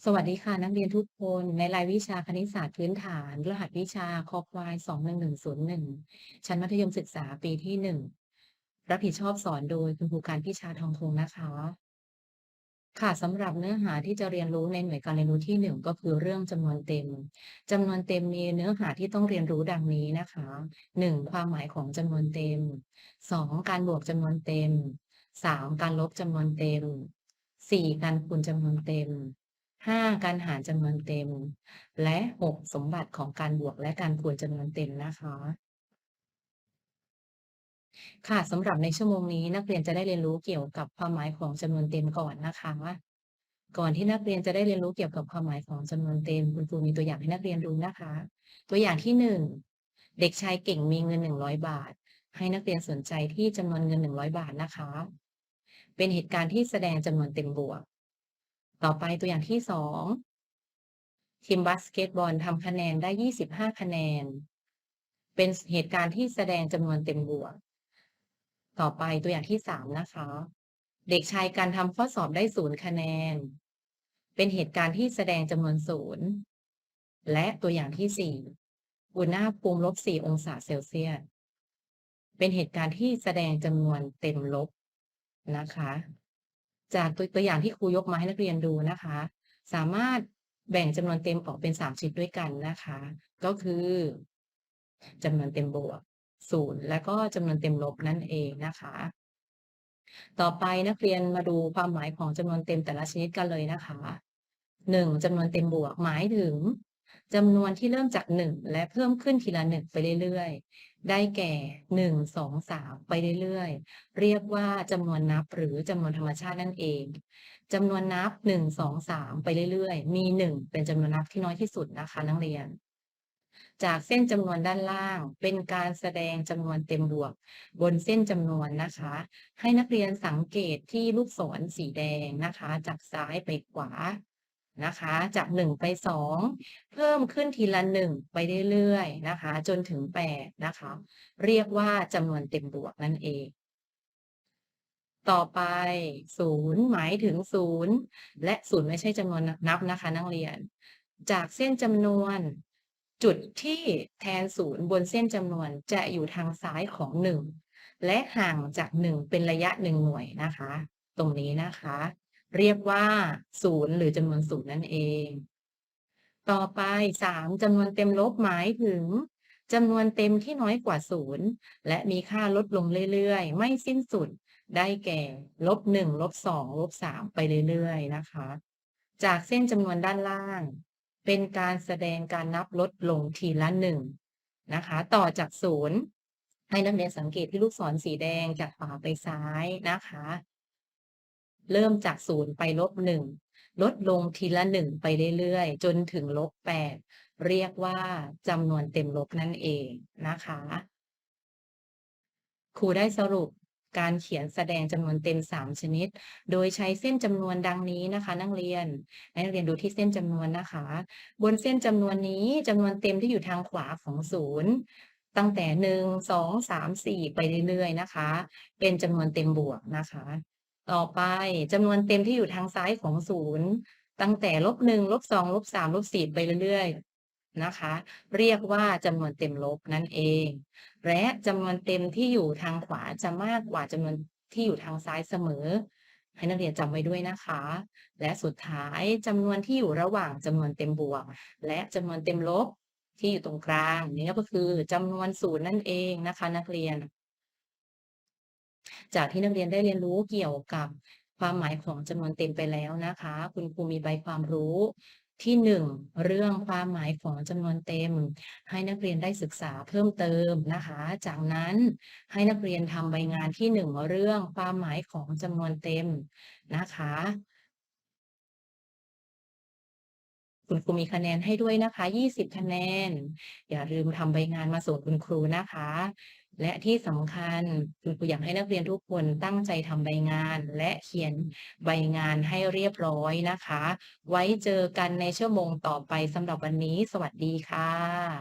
สวัสดีค่ะนักเรียนทุกคนในรายวิชาคณิตศาสตร์พื้นฐาน รหัสวิชาคอควาย21101 ชั้นมัธยมศึกษาปีที่ 1 รับผิดชอบสอนโดยคุณครูการพิชาทองคงนะคะ ค่ะสำหรับเนื้อหาที่จะเรียนรู้ในหน่วยการเรียนรู้ที่ 1 ก็คือเรื่องจำนวนเต็มจำนวนเต็มมีเนื้อหาที่ต้องเรียนรู้ดังนี้นะคะ 1. ความหมายของจำนวนเต็ม 2. การบวกจำนวนเต็ม 3. การลบจำนวนเต็ม 4. การคูณจำนวนเต็ม 5. การหารจำนวนเต็ม และ 6. สมบัติของการบวกและการคูณจำนวนเต็มนะคะ ค่ะสำหรับในชั่วโมงนี้นักเรียนจะได้เรียนรู้เกี่ยวกับความหมายของจำนวนเต็มก่อนนะคะก่อนที่นักเรียนจะได้เรียนรู้เกี่ยวกับความหมายของจำนวนเต็มคุณครูมีตัวอย่างให้นักเรียนดูนะคะ ตัวอย่างที่ 1 เด็กชายเก่งมีเงิน 100 บาท ให้นักเรียนสนใจที่จำนวนเงิน 100 บาทนะคะ เป็นเหตุการณ์ที่แสดงจำนวนเต็มบวก ต่อไปตัวอย่างที่2ทีมบาสเกตบอลทำคะแนนได้ 25 คะแนน เป็นเหตุการณ์ที่แสดงจำนวนเต็มบวก ต่อไปตัวอย่างที่3นะคะ เด็กชายการทำข้อสอบได้0คะแนน เป็นเหตุการณ์ที่แสดงจำนวน0และตัวอย่างที่4อุณหภูมิลบ4องศาเซลเซียส เป็นเหตุการณ์ที่แสดงจำนวนเต็มลบนะคะ จากตัวอย่างที่ครูยกมาให้นักเรียนดูนะคะ สามารถแบ่งจำนวนเต็มออกเป็น3ชนิดด้วยกันนะคะ ก็คือจำนวนเต็มบวก0และก็จำนวนเต็มลบนั่นเองนะคะ ต่อไปนักเรียนมาดูความหมายของจำนวนเต็มแต่ละชนิดกันเลยนะคะ 1. จำนวนเต็มบวกหมายถึง จำนวนที่เริ่มจาก 1 และเพิ่มขึ้นทีละ 1 ไปเรื่อยๆ ได้แก่ 1 2 3 ไปเรื่อยๆ เรียกว่าจำนวนนับหรือจำนวนธรรมชาตินั่นเองจำนวนนับ 1 2 3 ไปเรื่อยๆ มี 1 เป็นจำนวนนับที่น้อยที่สุดนะคะนักเรียน จากเส้นจำนวนด้านล่างเป็นการแสดงจำนวนเต็มบวก บนเส้นจำนวนนะคะ ให้นักเรียนสังเกตที่ลูกศรสีแดงนะคะ จากซ้ายไปขวา นะคะ จาก 1 ไป 2 เพิ่มขึ้นทีละ 1 ไปเรื่อยๆนะคะ จนถึง 8 นะคะ เรียกว่าจำนวนเต็มบวกนั่นเอง ต่อไป 0 หมายถึง 0 และ 0 ไม่ใช่จำนวนนับนะคะ นักเรียน จากเส้นจำนวนจุดที่แทน 0 บนเส้นจำนวนจะอยู่ทางซ้ายของ 1 และห่างจาก 1 เป็นระยะ 1 หน่วยนะคะ ตรงนี้นะคะ เรียกว่า0หรือจำนวน0นั่นเอง ต่อไป3จำนวนเต็มลบหมายถึงจำนวนเต็มที่น้อยกว่า0และมีค่าลดลงเรื่อยๆ ไม่สิ้นสุดได้แก่ลบ1ลบ2ลบ3ไปเรื่อยๆนะคะ จากเส้นจำนวนด้านล่าง เป็นการแสดงการนับลดลงทีละ1นะคะ ต่อจาก0ให้นักเรียนสังเกตที่ลูกศรสีแดงจากขวาไปซ้ายนะคะ เริ่มจาก0ไปลบ1ลดลงทีละ1ไปเรื่อยๆ จนถึงลบ8เรียกว่าจำนวนเต็มลบนั่นเองนะคะ ครูได้สรุปการเขียนแสดงจำนวนเต็ม 3 ชนิด โดยใช้เส้นจำนวนดังนี้นะคะ นักเรียน นักเรียนดูที่เส้นจำนวนนะคะ บนเส้นจำนวนนี้จำนวนเต็มที่อยู่ทางขวาของ0ตั้งแต่ 1 2 3 4 ไปเรื่อยๆนะคะ เป็นจำนวนเต็มบวกนะคะ ต่อไปจำนวนเต็มที่อยู่ทางซ้ายของ0ตั้งแต่ลบ1ลบ2ลบ3ลบ4ไปเรื่อยๆนะคะ เรียกว่าจำนวนเต็มลบนั่นเอง และจำนวนเต็มที่อยู่ทางขวาจะมากกว่าจำนวนที่อยู่ทางซ้ายเสมอ ให้นักเรียนจำไว้ด้วยนะคะ และสุดท้ายจำนวนที่อยู่ระหว่างจำนวนเต็มบวก และจำนวนเต็มลบที่อยู่ตรงกลางนี่ก็คือจำนวนศูนย์นั่นเองนะคะ นักเรียน จากที่นักเรียนได้เรียนรู้เกี่ยวกับความหมายของจำนวนเต็มไปแล้วนะคะ คุณครูมีใบความรู้ที่ 1 เรื่องความหมายของจำนวนเต็ม ให้นักเรียนได้ศึกษาเพิ่มเติมนะคะ จากนั้นให้นักเรียนทำใบงานที่ 1 เรื่องความหมายของจำนวนเต็มนะคะ คุณครูมีคะแนนให้ด้วยนะคะ 20 คะแนน อย่าลืมทำใบงานมาส่งคุณครูนะคะ และที่สำคัญคุณครูอยากให้นักเรียนทุกคนตั้งใจทำใบงาน และเขียนใบงานให้เรียบร้อยนะคะ ไว้เจอกันในชั่วโมงต่อไปสำหรับวันนี้ สวัสดีค่ะ